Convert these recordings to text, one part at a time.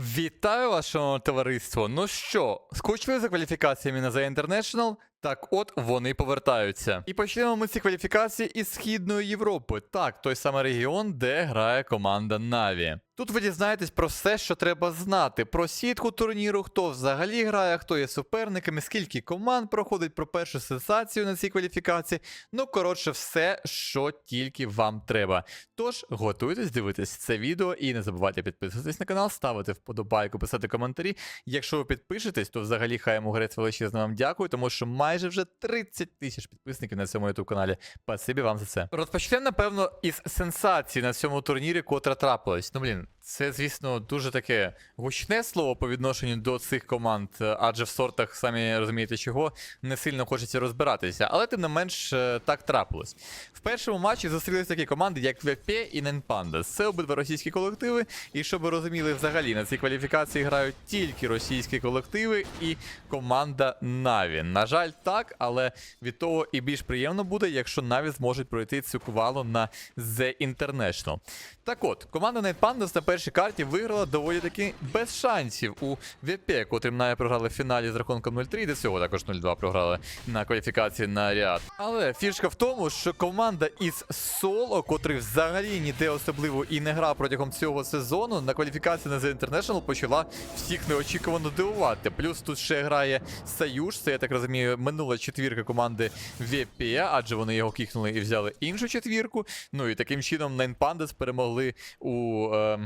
Вітаю вас, шановне товариство. Ну що, скучили за кваліфікаціями на The International? Так от вони повертаються. І почнемо ми ці кваліфікації із Східної Європи. Так, той самий регіон, де грає команда Наві. Тут ви дізнаєтесь про все, що треба знати: про сітку турніру, хто взагалі грає, хто є суперниками, скільки команд проходить про першу сенсацію на цій кваліфікації. Ну, коротше, все, що тільки вам треба. Тож готуйтесь дивитись це відео і не забувайте підписуватись на канал, ставити вподобайку, писати коментарі. Якщо ви підпишетесь, то взагалі хай йому грець величезно вам дякую, тому що майже вже 30 тисяч підписників на цьому youtube каналі. Спасибі вам за це. Розпочнемо, напевно, із сенсації на цьому турнірі, котра трапилась. Ну блін, це, звісно, дуже таке гучне слово по відношенню до цих команд, е, адже в сортах, самі розумієте, чого не сильно хочеться розбиратися. Але тим не менш е, так трапилось. В першому матчі зустрілися такі команди, як ВП і Ненпанда. Це обидва російські колективи. І щоб ви розуміли, взагалі на цій кваліфікації грають тільки російські колективи і команда Наві. На жаль, так, але від того і більш приємно буде, якщо Наві зможуть пройти цю квалу на The International. Так от, команда Nightpandas на першій карті виграла доволі таки без шансів у ВП, котрим Наві програли в фіналі з рахунком 0-3, і до цього також 0-2 програли на кваліфікації на ряд. Але фішка в тому, що команда із Соло, котрий взагалі ніде особливо і не грав протягом цього сезону, на кваліфікації на The International почала всіх неочікувано дивувати. Плюс тут ще грає Союз, це я так розумію, минула четвірка команди ВП, адже вони його кікнули і взяли іншу четвірку. Ну і таким чином Nine Pandas перемогли у е,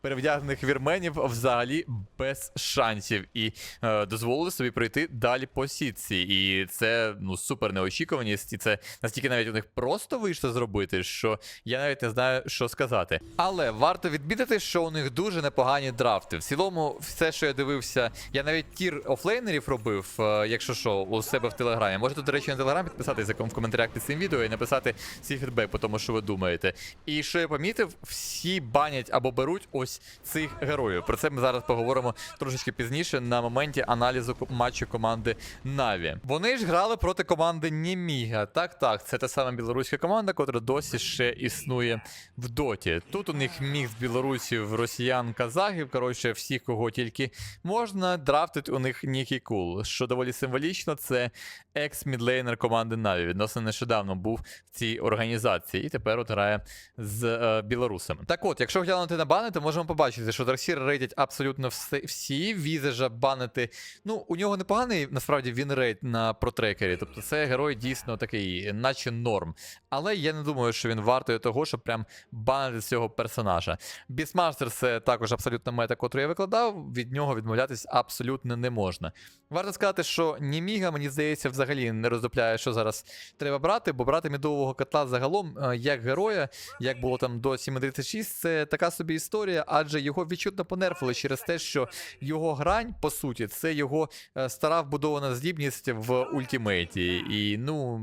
перевдягнених вірменів взагалі без шансів і е, дозволили собі пройти далі по сітці. І це ну супер неочікуваність, і це настільки навіть у них просто вийшло зробити, що я навіть не знаю, що сказати. Але варто відмітити, що у них дуже непогані драфти. В цілому, все, що я дивився, я навіть тір офлейнерів робив, е, якщо що, у себе в телеграмі. Можете, до речі, на телеграм підписатися в коментарях під цим відео і написати свій фідбек по тому, що ви думаєте. І що я помітив, всі банять або беруть ось цих героїв. Про це ми зараз поговоримо трошечки пізніше на моменті аналізу матчу команди Наві. Вони ж грали проти команди Німіга. Так, так, це та сама білоруська команда, котра досі ще існує в доті. Тут у них мікс білорусів, росіян, казахів. Коротше, всіх, кого тільки можна. Драфтить у них Нікі Кул. Що доволі символічно, це екс-мідлейнер команди Наві. Відносно нещодавно був в цій організації, і тепер от грає з е, білорусами. Так от, якщо глянути на бани, то можемо побачити, що Дарксір рейтять абсолютно всі. Візежа банити. Ну, у нього непоганий насправді він рейд на протрекері. Тобто це герой дійсно такий, наче норм. Але я не думаю, що він вартує того, щоб прям банити цього персонажа. Бісмастер це також абсолютно мета, котру я викладав. Від нього відмовлятись абсолютно не можна. Варто сказати, що Німіга, мені здається, взагалі не роздупляє, що зараз треба брати, бо брати мідового котла загалом е, як героя, як було там до 7.36, це така собі історія, адже його відчутно понерфили через те, що його грань, по суті, це його е, стара вбудована здібність в ультимейті. І ну,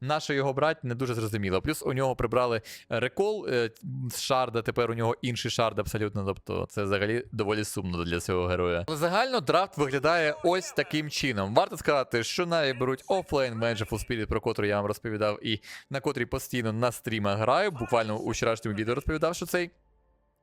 наше його брати не дуже зрозуміло. Плюс у нього прибрали рекол е, з шарда, тепер у нього інший шард абсолютно. Тобто це взагалі доволі сумно для цього героя. Але загально драфт виглядає ось таким чином. Варто сказати, що навіть беруть офлайн Full Spirit, про котрий я вам розповідав, і на котрій постійно на стрімах граю. Буквально у вчорашньому відео розповідав, що цей.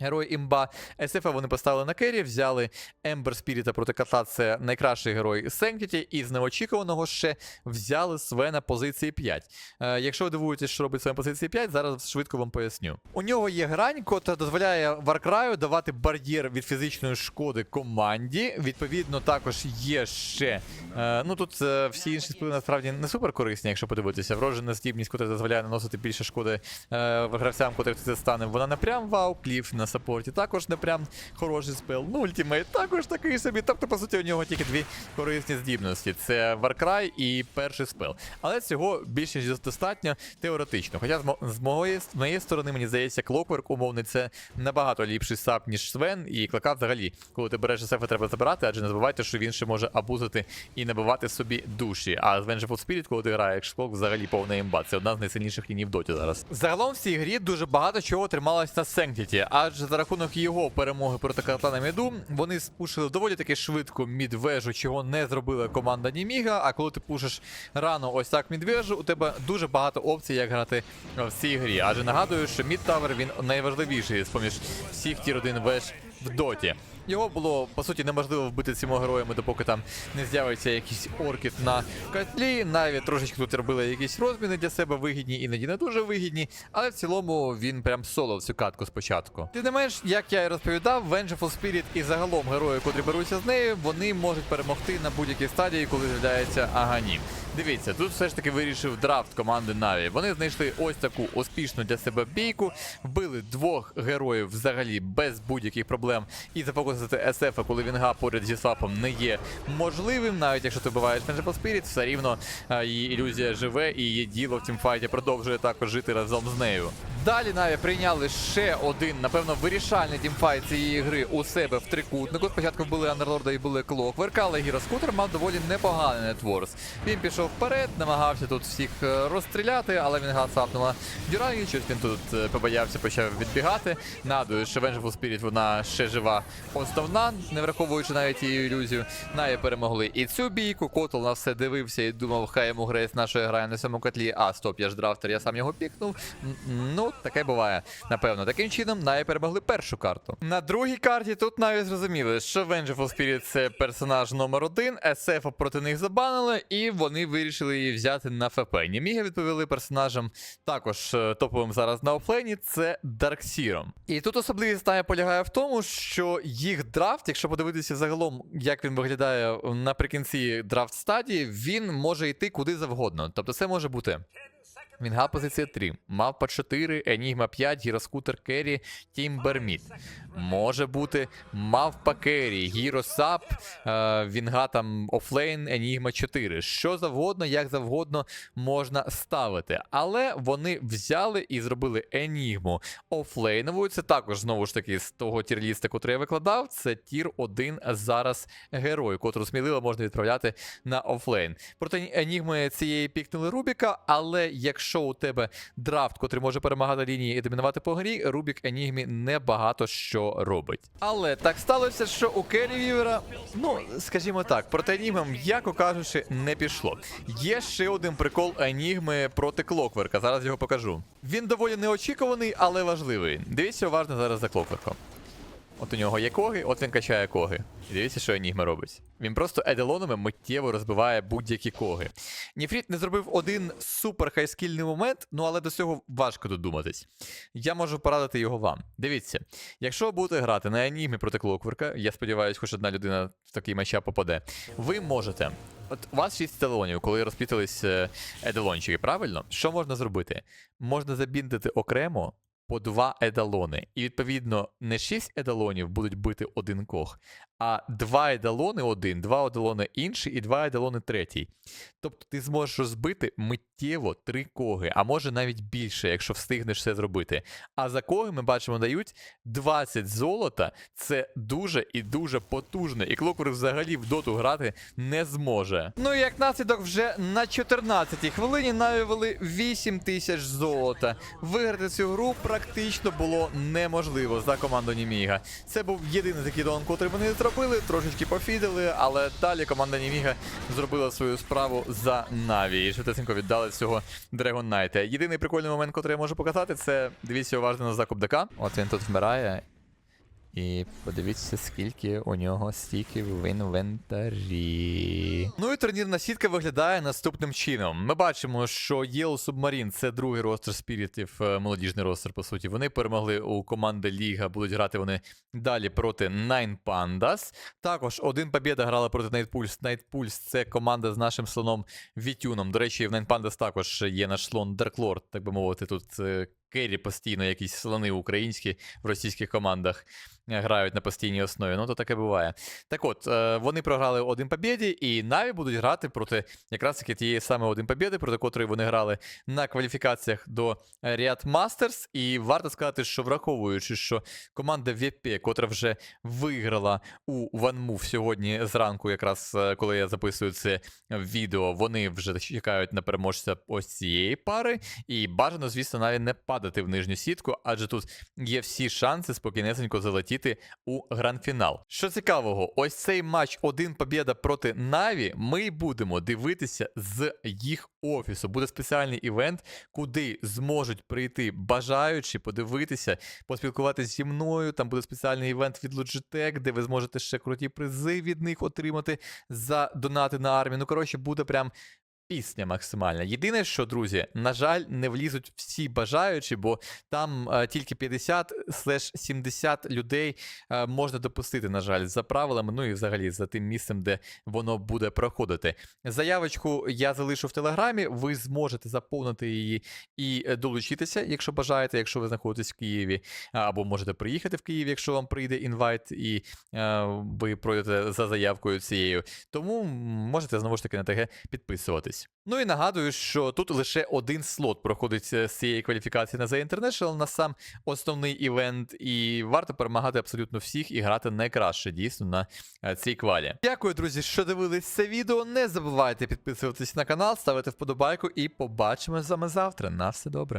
Герой імба СФ вони поставили на кері, взяли Ембер Спіріта проти кота, це найкращий герой Sanctity, і з неочікуваного ще взяли Свена позиції 5. Е, якщо ви дивуєтесь, що робить Свен позиції 5, зараз швидко вам поясню. У нього є грань, котра дозволяє Варкраю давати бар'єр від фізичної шкоди команді. Відповідно, також є ще. Е, ну тут е, всі інші спили насправді не супер корисні, якщо подивитися. Врожена здібність, котра дозволяє наносити більше шкоди е, гравцям, котрих це стане. Вона не вау, кліф на саппорті також не прям хороший спел. Ну, ультимейт також такий собі. Тобто, по суті, у нього тільки дві корисні здібності: це Warcry і перший спел. Але цього більше ніж достатньо теоретично. Хоча з, моєї, з моєї сторони, мені здається, Clockwork умовний це набагато ліпший сап, ніж Свен, і клака взагалі, коли ти береш СФ, треба забирати, адже не забувайте, що він ще може абузити і набивати собі душі. А з Vengeful Spirit, коли ти граєш Clock, взагалі повна імба. Це одна з найсильніших ліній в доті зараз. Загалом в цій грі дуже багато чого трималось на Sanctity, адже за рахунок його перемоги проти Катана міду, вони спушили доволі таки швидко мідвежу, чого не зробила команда Німіга. А коли ти пушиш рано ось так мідвежу, у тебе дуже багато опцій, як грати в цій грі. Адже нагадую, що мід тавер він найважливіший з поміж всіх тір 1 веж в доті. Його було по суті неможливо вбити цими героями, допоки там не з'явиться якийсь оркіт на котлі. Навіть трошечки тут робили якісь розміни для себе вигідні, іноді не дуже вигідні, але в цілому він прям соло цю катку спочатку. Ти не менш, як я і розповідав, Vengeful Spirit і загалом герої, котрі беруться з нею, вони можуть перемогти на будь-якій стадії, коли з'являється Агані. Дивіться, тут все ж таки вирішив драфт команди Наві. Вони знайшли ось таку успішну для себе бійку, вбили двох героїв взагалі без будь-яких проблем. І зафокусити СФ, коли Вінга поряд зі свапом не є можливим, навіть якщо ти вбиваєш Vengeful Спіріт, все рівно її ілюзія живе і її діло в тімфайті продовжує також жити разом з нею. Далі Наві прийняли ще один, напевно, вирішальний тімфайт цієї гри у себе в трикутнику. Спочатку вбили Андерлорда і були Клокверк, але Гіроскутер мав доволі непоганий нетворс. Він пішов вперед, намагався тут всіх е, розстріляти, але він сапнула Дюрангі, щось він тут е, побоявся, почав відбігати. Нагадую, що Vengeful Spirit вона ще жива основна, не враховуючи навіть її ілюзію. Наві перемогли і цю бійку. Котл на все дивився і думав, хай йому грець нашої грає на цьому котлі. А, стоп, я ж драфтер, я сам його пікнув. М, Таке буває. Напевно, таким чином Наві перемогли першу карту. На другій карті тут навіть зрозуміли, що Vengeful Spirit це персонаж номер один, SF проти них забанили, і вони вирішили її взяти на ФП. Німіга відповіли персонажам також е, топовим зараз на офлейні, це Дарксіром. І тут особливість Наві полягає в тому, що їх драфт, якщо подивитися загалом, як він виглядає наприкінці драфт стадії, він може йти куди завгодно. Тобто це може бути. Вінга позиція 3, Мавпа 4, Енігма 5, Гіроскутер Керрі, Тімберміт. Може бути Мавпа Керрі, Гіросап, е, Вінга там Офлейн, Енігма 4. Що завгодно, як завгодно можна ставити. Але вони взяли і зробили Енігму офлейновою. Це також знову ж таки з того тірліста, котрий я викладав. Це тір 1 зараз герой, котру сміливо можна відправляти на офлейн. Проти Енігми цієї пікнули Рубіка, але якщо у тебе драфт, котрий може перемагати лінії і домінувати по грі, Рубік Енігмі небагато що робить. Але так сталося, що у Келі Вівера, ну скажімо так, проти Енігми, м'яко кажучи, не пішло. Є ще один прикол Енігми проти Клокверка. Зараз його покажу. Він доволі неочікуваний, але важливий. Дивіться уважно зараз за Клокверком. От у нього є коги, от він качає коги. І дивіться, що Енігма робить. Він просто еделонами миттєво розбиває будь-які коги. Ніфріт не зробив один супер хайскільний момент, ну але до цього важко додуматись. Я можу порадити його вам. Дивіться, якщо будете грати на Енігмі проти Клокверка, я сподіваюся, хоч одна людина в такий матчап попаде, ви можете. От у вас 6 еделонів, коли розплітались е, еделончики, правильно? Що можна зробити? Можна забіндити окремо по два едалони. І відповідно не шість едалонів будуть бити один ког, а два едалони один, два едалони інший і два едалони третій. Тобто ти зможеш розбити миттєво три коги, а може навіть більше, якщо встигнеш це зробити. А за коги ми бачимо дають 20 золота. Це дуже і дуже потужно. І Клоквер взагалі в доту грати не зможе. Ну і як наслідок, вже на 14-й хвилині навівали 8 тисяч золота. Виграти цю гру практично було неможливо за команду Німіга. Це був єдиний такий дон, котрий вони зробили, трошечки пофідили, але далі команда Німіга зробила свою справу за Наві. І швидесенько віддали цього Dragon. Єдиний прикольний момент, який я можу показати, це дивіться уважно на закуп ДК. От він тут вмирає. І подивіться, скільки у нього стіків в інвентарі. Ну і турнірна сітка виглядає наступним чином. Ми бачимо, що Yellow Submarine це другий ростер спірітів, е, молодіжний ростер, по суті. Вони перемогли у команди Ліга, будуть грати вони далі проти Nine Pandas. Також один побєда грала проти Night Pulse. Night Pulse це команда з нашим слоном Вітюном. До речі, в Nine Pandas також є наш слон Dark Lord, так би мовити, тут. Е, Керрі постійно якісь слони українські в російських командах е, грають на постійній основі. Ну, то таке буває. Так от, е, вони програли один побєді, і Наві будуть грати проти якраз таки тієї саме один побєди, проти котрої вони грали на кваліфікаціях до Ріад Мастерс. І варто сказати, що враховуючи, що команда VP, котра вже виграла у OneMove сьогодні зранку, якраз е, коли я записую це відео, вони вже чекають на переможця ось цієї пари. І бажано, звісно, навіть не падати падати в нижню сітку, адже тут є всі шанси спокійнесенько залетіти у гранд-фінал. Що цікавого, ось цей матч один побєда проти Наві. Ми будемо дивитися з їх офісу. Буде спеціальний івент, куди зможуть прийти бажаючі подивитися, поспілкуватися зі мною. Там буде спеціальний івент від Logitech, де ви зможете ще круті призи від них отримати за донати на армію. Ну коротше, буде прям. Пісня максимальна. Єдине, що, друзі, на жаль, не влізуть всі бажаючі, бо там е, тільки 50-70 людей е, можна допустити, на жаль, за правилами, ну і взагалі за тим місцем, де воно буде проходити. Заявочку я залишу в телеграмі, ви зможете заповнити її і е, долучитися, якщо бажаєте, якщо ви знаходитесь в Києві, або можете приїхати в Київ, якщо вам прийде інвайт, і е, ви пройдете за заявкою цією. Тому можете знову ж таки на ТГ підписуватись. Ну і нагадую, що тут лише один слот проходить е, з цієї кваліфікації на The International на сам основний івент, і варто перемагати абсолютно всіх і грати найкраще дійсно на е, цій квалі. Дякую, друзі, що дивились це відео. Не забувайте підписуватись на канал, ставити вподобайку і побачимось з вами завтра. На все добре.